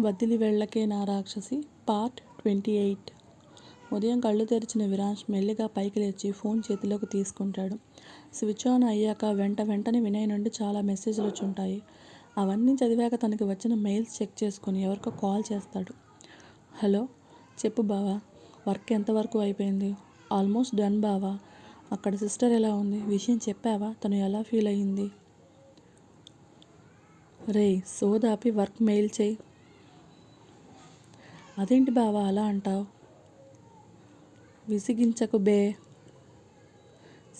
వదిలి వెళ్ళకే నా రాక్షసి. Part twenty eight. ఉదయం కళ్ళు తెరిచిన విరాజ్ మెల్లిగా పైకి లేచి ఫోన్ చేతిలోకి తీసుకుంటాడు. స్విచ్ ఆన్ అయ్యాక వెంట వెంటనే వినయ్ నుండి చాలా మెసేజ్లు వచ్చుంటాయి. అవన్నీ చదివాక తనకి వచ్చిన మెయిల్స్ చెక్ చేసుకొని ఎవరికో కాల్ చేస్తాడు. హలో చెప్పు బావా వర్క్ ఎంతవరకు అయిపోయింది? ఆల్మోస్ట్ డన్ బావా. అక్కడ సిస్టర్ ఎలా ఉంది? విషయం చెప్పావా? తను ఎలా ఫీల్ అయ్యింది? రే సోదాపి వర్క్ మెయిల్ చేయి. అదేంటి బావా అలా అంటావు? విసిగించకు బే.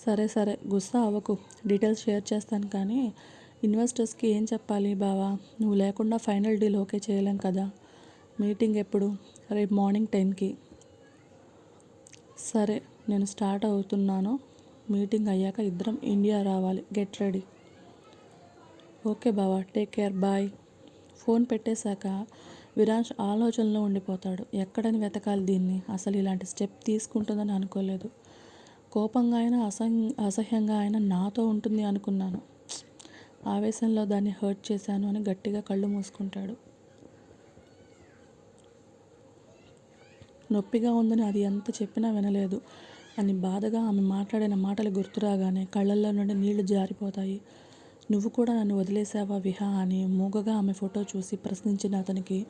సరే సరే గుస్సా అవ్వకు. డీటెయిల్స్ షేర్ చేస్తాను కానీ ఇన్వెస్టర్స్కి ఏం చెప్పాలి బావా? నువ్వు లేకుండా ఫైనల్ డీల్ ఓకే చేయలేం కదా. మీటింగ్ ఎప్పుడు? రేపు మార్నింగ్ టెన్కి. సరే నేను స్టార్ట్ అవుతున్నాను. మీటింగ్ అయ్యాక ఇద్దరం ఇండియా రావాలి. Get ready. ఓకే బావా టేక్ కేర్ బాయ్. ఫోన్ పెట్టేశాక విరాజ్ ఆలోచనలో ఉండిపోతాడు. ఎక్కడని వెతకాలి దీన్ని? అసలు ఇలాంటి స్టెప్ తీసుకుంటుందని అనుకోలేదు. కోపంగా అయినా అసహ్య అసహ్యంగా అయినా నాతో ఉంటుంది అనుకున్నాను. ఆవేశంలో దాన్ని హర్ట్ చేశాను అని గట్టిగా కళ్ళు మూసుకుంటాడు. నొప్పిగా ఉందని అది ఎంత చెప్పినా వినలేదు. అని బాధగా ఆమె మాట్లాడిన మాటలు గుర్తురాగానే కళ్ళల్లో నుండి నీళ్ళు జారిపోతాయి. నువ్వు కూడా నన్ను వదిలేసావా విహా అని మూగగా ఆమె ఫోటో చూసి ప్రశ్నించిన అతనికి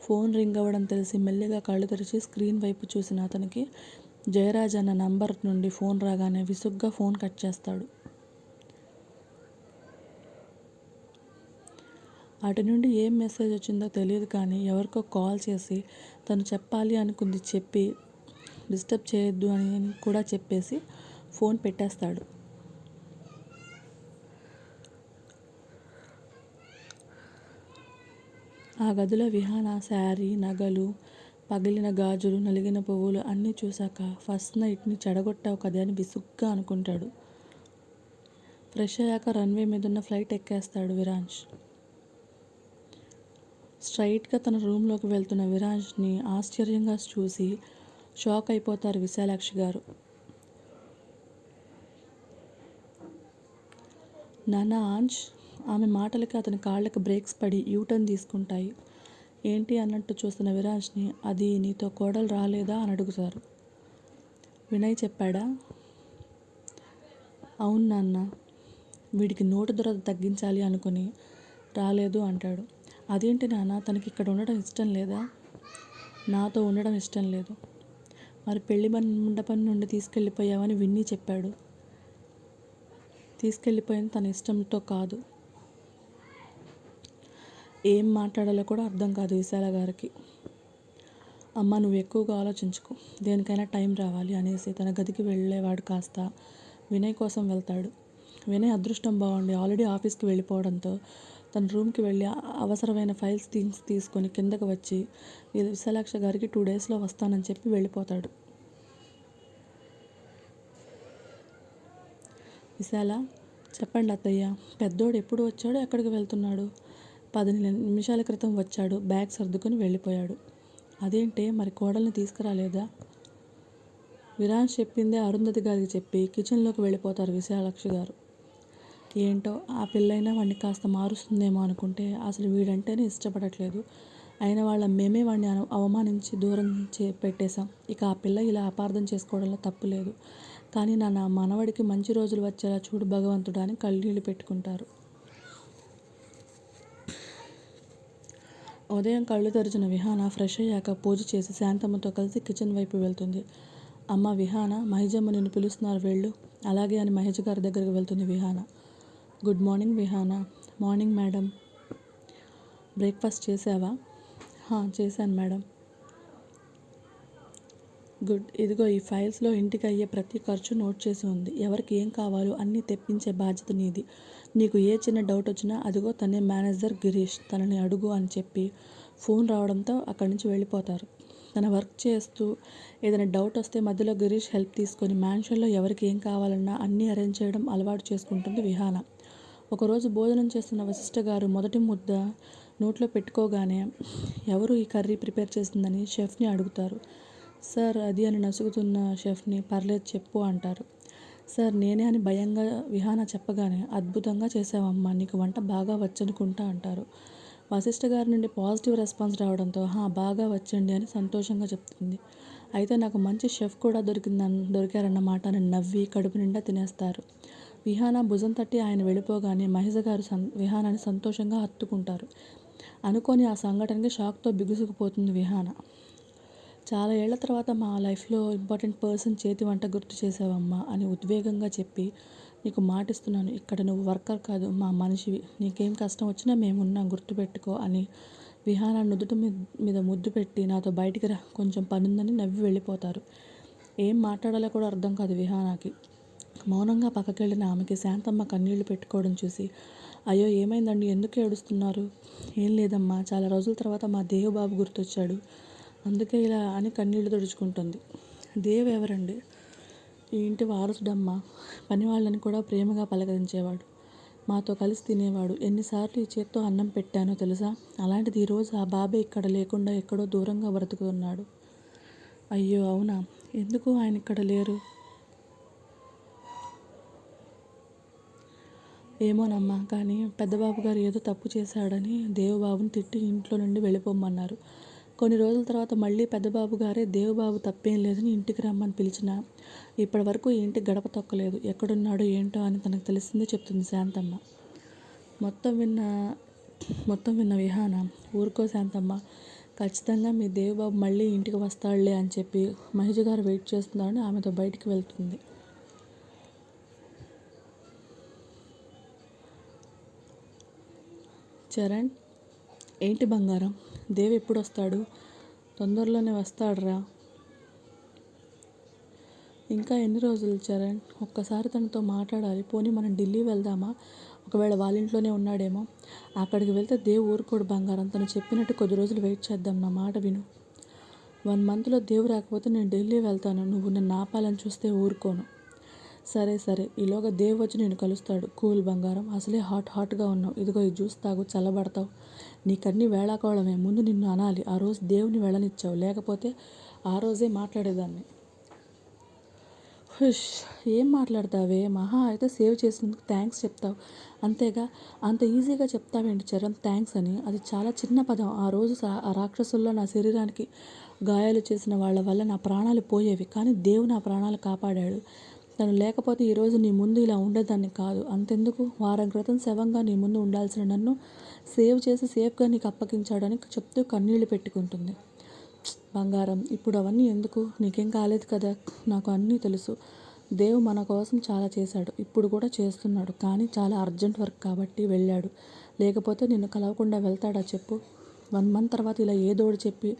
ఫోన్ రింగ్ అవ్వడం తెలిసి మెల్లిగా కళ్ళు తెరిచి స్క్రీన్ వైపు చూసిన అతనికి జయరాజ్ అన్న నంబర్ నుండి ఫోన్ రాగానే విసుగ్గా ఫోన్ కట్ చేస్తాడు. అటు నుండి ఏం మెసేజ్ వచ్చిందో తెలియదు కానీ ఎవరికో కాల్ చేసి తను చెప్పాలి అనుకుంది చెప్పి డిస్టర్బ్ చేయొద్దు అని కూడా చెప్పేసి ఫోన్ పెట్టేస్తాడు. ఆ గదిలో విహాన శారీ నగలు పగిలిన గాజులు నలిగిన పువ్వులు అన్నీ చూశాక ఫస్ట్ నైట్ని చెడగొట్టావు కదా అని విసుగ్గా అనుకుంటాడు. ఫ్రెష్ అయ్యాక రన్వే మీద ఉన్న ఫ్లైట్ ఎక్కేస్తాడు విరాంజ్. స్ట్రైట్గా తన రూమ్లోకి వెళ్తున్న విరాంజ్ని ఆశ్చర్యంగా చూసి షాక్ అయిపోతారు విశాలాక్షి గారు. నానా ఆంజ్ ఆమె మాటలకి అతని కాళ్ళకి బ్రేక్స్ పడి యూటర్న్ తీసుకుంటాయి. ఏంటి అన్నట్టు చూస్తున్న విరాజ్ని అది నీతో కోడలు రాలేదా అని అడుగుతారు. వినయ్ చెప్పాడా? అవును నాన్న వీడికి నోటు దురద తగ్గించాలి అనుకుని రాలేదు అంటాడు. అదేంటి నాన్న తనకి ఇక్కడ ఉండడం ఇష్టం లేదా? నాతో ఉండడం ఇష్టం లేదు. మరి పెళ్ళి మండపం నుండి తీసుకెళ్ళిపోయావని విన్నీ చెప్పాడు. తీసుకెళ్ళిపోయింది తన ఇష్టంతో కాదు. ఏం మాట్లాడాలో కూడా అర్థం కాదు విశాల గారికి. అమ్మ నువ్వు ఎక్కువగా ఆలోచించుకో. దేనికైనా టైం రావాలి అనేసి తన గదికి వెళ్ళేవాడు కాస్త వినయ్ కోసం వెళ్తాడు. వినయ్ అదృష్టం బాగుండి ఆల్రెడీ ఆఫీస్కి వెళ్ళిపోవడంతో తన రూమ్కి వెళ్ళి అవసరమైన ఫైల్స్ థింగ్స్ తీసుకొని కిందకు వచ్చి విశాలాక్ష గారికి టూ డేస్లో వస్తానని చెప్పి వెళ్ళిపోతాడు. విశాల చెప్పండి అత్తయ్య పెద్దోడు ఎప్పుడు వచ్చాడు ఎక్కడికి వెళ్తున్నాడు? పది నిమిషాల క్రితం వచ్చాడు. బ్యాగ్ సర్దుకొని వెళ్ళిపోయాడు. అదేంటే మరి కోడల్ని తీసుకురాలేదా? విరాజ్ చెప్పిందే అరుంధతి గారికి చెప్పి కిచెన్లోకి వెళ్ళిపోతారు విశాలక్షి గారు. ఏంటో ఆ పిల్లైనా వాడిని కాస్త మారుస్తుందేమో అనుకుంటే అసలు వీడంటేనే ఇష్టపడట్లేదు. అయిన వాళ్ళ మేమే వాడిని అవమానించి దూరం చే పెట్టేశాం. ఇక ఆ పిల్ల ఇలా అపార్థం చేసుకోవడంలో తప్పు లేదు. కానీ నా నా మనవడికి మంచి రోజులు వచ్చేలా చూడు భగవంతుడా అని కళ్ళీళ్ళు పెట్టుకుంటారు. ఉదయం కళ్ళు తెరిచిన విహాన ఫ్రెష్ అయ్యాక పూజ చేసి శాంతమ్మతో కలిసి కిచెన్ వైపు వెళ్తుంది. అమ్మ విహాన మహిజమ్మ నిన్ను పిలుస్తున్నారు వెళ్ళు. అలాగే అని మహేష్ గారి దగ్గరికి వెళ్తుంది Vihana. Good morning Vihana. Morning madam. Breakfast చేసావా? చేశాను మేడం. గుడ్. ఇదిగో ఈ ఫైల్స్లో ఇంటికి అయ్యే ప్రతి ఖర్చు నోట్ చేసి ఉంది. ఎవరికి ఏం కావాలో అన్నీ తెప్పించే బాధ్యత నీది. నీకు ఏ చిన్న డౌట్ వచ్చినా అదిగో తనే మేనేజర్ గిరీష్ తనని అడుగు అని చెప్పి ఫోన్ రావడంతో అక్కడి నుంచి వెళ్ళిపోతారు. తన వర్క్ చేస్తూ ఏదైనా డౌట్ వస్తే మధ్యలో గిరీష్ హెల్ప్ తీసుకొని మ్యాన్షన్లో ఎవరికి ఏం కావాలన్నా అన్నీ అరేంజ్ చేయడం అలవాటు చేసుకుంటుంది విహాన. ఒకరోజు భోజనం చేస్తున్న వశిష్ఠ గారు మొదటి ముద్ద నోట్లో పెట్టుకోగానే ఎవరు ఈ కర్రీ ప్రిపేర్ చేసిందని షెఫ్ని అడుగుతారు. సార్ అది అని నసుగుతున్న షెఫ్ని పర్లేదు చెప్పు అంటారు. సార్ నేనే అని భయంగా విహాన చెప్పగానే అద్భుతంగా చేసావమ్మా నీకు వంట బాగా వచ్చనుకుంటా అంటారు. వశిష్ఠ గారి నుండి పాజిటివ్ రెస్పాన్స్ రావడంతో హా బాగా వచ్చండి అని సంతోషంగా చెప్తుంది. అయితే నాకు మంచి షెఫ్ కూడా దొరికిందన్ దొరికారన్నమాట అని నవ్వి కడుపు నిండా తినేస్తారు. విహాన భుజం తట్టి ఆయన వెళ్ళిపోగానే మహిజ గారు సం విహానాన్ని సంతోషంగా హత్తుకుంటారు. అనుకోని ఆ సంఘటనకి షాక్తో బిగుసుకుపోతుంది విహాన. చాలా ఏళ్ళ తర్వాత మా లైఫ్లో ఇంపార్టెంట్ పర్సన్ చేతి వంట గుర్తు చేసావమ్మా అని ఉద్వేగంగా చెప్పి నీకు మాటిస్తున్నాను. ఇక్కడ నువ్వు వర్కర్ కాదు మా మనిషివి. నీకేం కష్టం వచ్చినా మేమున్నా గుర్తుపెట్టుకో అని విహాన నుదుట మీద ముద్దు పెట్టి నాతో బయటికి రా కొంచెం పనుందని నవ్వి వెళ్ళిపోతారు. ఏం మాట్లాడాలో కూడా అర్థం కాదు విహానాకి మౌనంగా పక్కకెళ్ళిన ఆమెకి శాంతమ్మ కన్నీళ్ళు పెట్టుకోవడం చూసి అయ్యో ఏమైందండి ఎందుకు ఏడుస్తున్నారు? ఏం లేదమ్మా చాలా రోజుల తర్వాత మా దేవబాబు గుర్తొచ్చాడు. అందుకే ఇలా అని కన్నీళ్ళు తుడుచుకుంటుంది. దేవ్ ఎవరండి? ఈ ఇంటి వారసుడమ్మ. పని వాళ్ళని కూడా ప్రేమగా పలకరించేవాడు. మాతో కలిసి తినేవాడు. ఎన్నిసార్లు ఈ చేత్తో అన్నం పెట్టానో తెలుసా? అలాంటిది ఈరోజు ఆ బాబే ఇక్కడ లేకుండా ఎక్కడో దూరంగా బ్రతుకుతున్నాడు. అయ్యో అవునా? ఎందుకు ఆయన ఇక్కడ లేరు? ఏమోనమ్మా కానీ పెద్దబాబు గారు ఏదో తప్పు చేశాడని దేవబాబుని తిట్టి ఇంట్లో నుండి వెళ్ళిపోమన్నారు కొన్ని రోజుల తర్వాత మళ్ళీ పెద్దబాబు గారే దేవబాబు తప్పేం లేదని ఇంటికి రమ్మని పిలిచిన. ఇప్పటి వరకు ఇంటి గడప తొక్కలేదు. ఎక్కడున్నాడో ఏంటో అని తనకు తెలిసిందే చెప్తుంది శాంతమ్మ. మొత్తం విన్న మొత్తం విన్న విహాన ఊరుకో శాంతమ్మ. ఖచ్చితంగా మీ దేవుబాబు మళ్ళీ ఇంటికి వస్తాడులే అని చెప్పి మహిజ గారు వెయిట్ చేస్తున్నారని ఆమెతో బయటికి వెళ్తుంది. చరణ్ ఏంటి బంగారం? దేవ్ ఎప్పుడు వస్తాడు తొందరలోనే వస్తాడురా. ఇంకా ఎన్ని రోజులు చరణ్? ఒక్కసారి తనతో మాట్లాడాలి. పోనీ మనం ఢిల్లీ వెళ్దామా? ఒకవేళ వాళ్ళ ఇంట్లోనే ఉన్నాడేమో. అక్కడికి వెళ్తే దేవ్ ఊరుకోడు బంగారం. తను చెప్పినట్టు కొద్ది రోజులు వెయిట్ చేద్దాం. నా మాట విను. వన్ మంత్లో దేవు రాకపోతే నేను ఢిల్లీ వెళ్తాను. నువ్వు నన్ను ఆపాలని చూస్తే ఊరుకోను. సరే సరే. ఈలోగా దేవ్ వచ్చి నేను కలుస్తాడు. కూల్ బంగారం. అసలే హాట్ హాట్గా ఉన్నావు. ఇదిగో ఈ జ్యూస్ తాగు చల్లబడతావు. నీకన్నీ వేళాకోవడమే ముందు నిన్ను అనాలి. ఆ రోజు దేవుని వెళ్ళనిచ్చావు లేకపోతే ఆ రోజే మాట్లాడేదాన్ని. హుష్. ఏం మాట్లాడతావే? మహా అయితే సేవ్ చేసినందుకు థ్యాంక్స్ చెప్తావు. అంతేగా అంత ఈజీగా చెప్తావేంటి చరణ్? థ్యాంక్స్ అని. అది చాలా చిన్న పదం. ఆ రోజు ఆ రాక్షసుల్లో నా శరీరానికి గాయాలు చేసిన వాళ్ళ వల్ల నా ప్రాణాలు పోయేవి. కానీ దేవుని ప్రాణాలు కాపాడాడు. తను లేకపోతే ఈరోజు నీ ముందు ఇలా ఉండేదాన్ని కాదు. అంతెందుకు? వారం క్రితం శవంగా నీ ముందు ఉండాల్సిన నన్ను సేవ్ చేసి సేఫ్గా నీకు అప్పగించాడని చెప్తూ కన్నీళ్ళు పెట్టుకుంటుంది. బంగారం ఇప్పుడు అవన్నీ ఎందుకు? నీకేం కాలేదు కదా? నాకు అన్నీ తెలుసు. దేవు మన కోసం చాలా చేశాడు. ఇప్పుడు కూడా చేస్తున్నాడు. కానీ చాలా అర్జెంట్ వర్క్ కాబట్టి వెళ్ళాడు. లేకపోతే నిన్ను కలవకుండా వెళ్తాడా చెప్పు. వన్ మంత్ తర్వాత ఇలా ఏదోడు చెప్పి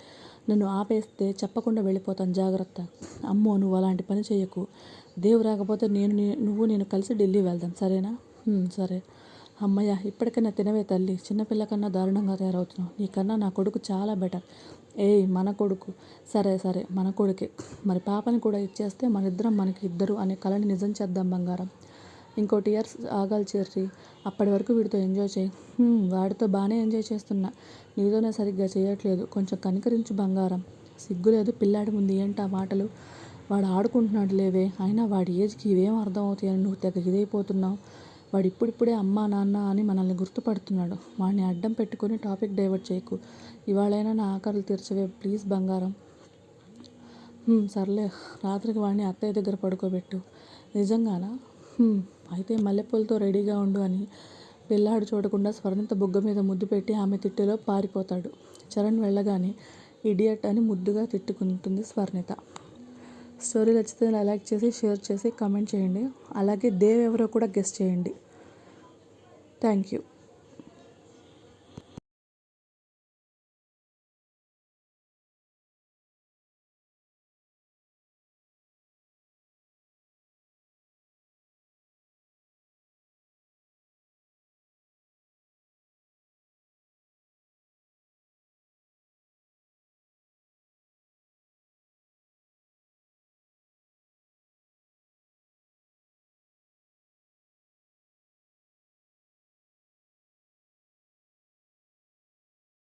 నన్ను ఆపేస్తే చెప్పకుండా వెళ్ళిపోతాను జాగ్రత్త. అమ్మో నువ్వు అలాంటి పని చేయకు. దేవు రాకపోతే నేను నువ్వు నేను కలిసి ఢిల్లీ వెళ్దాం సరేనా? సరే. అమ్మయ్య ఇప్పటికైనా తినవే తల్లి. చిన్నపిల్ల కన్నా దారుణంగా తయారవుతున్నావు. నీకన్నా నా కొడుకు చాలా బెటర్. ఏయ్ మన కొడుకు. సరే సరే మన కొడుకే. మరి పాపని కూడా ఇచ్చేస్తే మన ఇద్దరం మనకి ఇద్దరు అనే కళని నిజం చేద్దాం బంగారం. ఇంకోటి ఇయర్స్ ఆగాలి చేరి అప్పటి వరకు వీడితో ఎంజాయ్ చేయి. వాడితో బాగానే ఎంజాయ్ చేస్తున్నా. నీతోనే సరిగ్గా చేయట్లేదు. కొంచెం కనికరించు బంగారం. సిగ్గులేదు పిల్లాడి ముందు ఏంటి ఆ మాటలు? వాడు ఆడుకుంటున్నాడు లేవే అయినా వాడి ఏజ్కి ఇవేం అర్థం అవుతాయని నువ్వు తెగ ఇదైపోతున్నావు. వాడు ఇప్పుడిప్పుడే అమ్మా నాన్న అని మనల్ని గుర్తుపడుతున్నాడు. వాడిని అడ్డం పెట్టుకొని టాపిక్ డైవర్ట్ చేయకు. ఇవాళైనా నా ఆకలి తీర్చవే ప్లీజ్ బంగారం. సర్లే రాత్రికి వాడిని అత్తయ్య దగ్గర పడుకోబెట్టు. నిజంగానా? అయితే మల్లెపూలతో రెడీగా ఉండు అని పిల్లాడు చూడకుండా స్వర్ణిత బుగ్గ మీద ముద్దు పెట్టి ఆమె తిట్టులో పారిపోతాడు. చరణ్ వెళ్ళగానే ఇడియట్ అని ముద్దుగా తిట్టుకుంటుంది స్వర్ణిత. స్టోరీ నచ్చితే లైక్ చేసి షేర్ చేసి కామెంట్ చేయండి. అలాగే దేవ్ ఎవరో కూడా గెస్ట్ చేయండి. Thank you.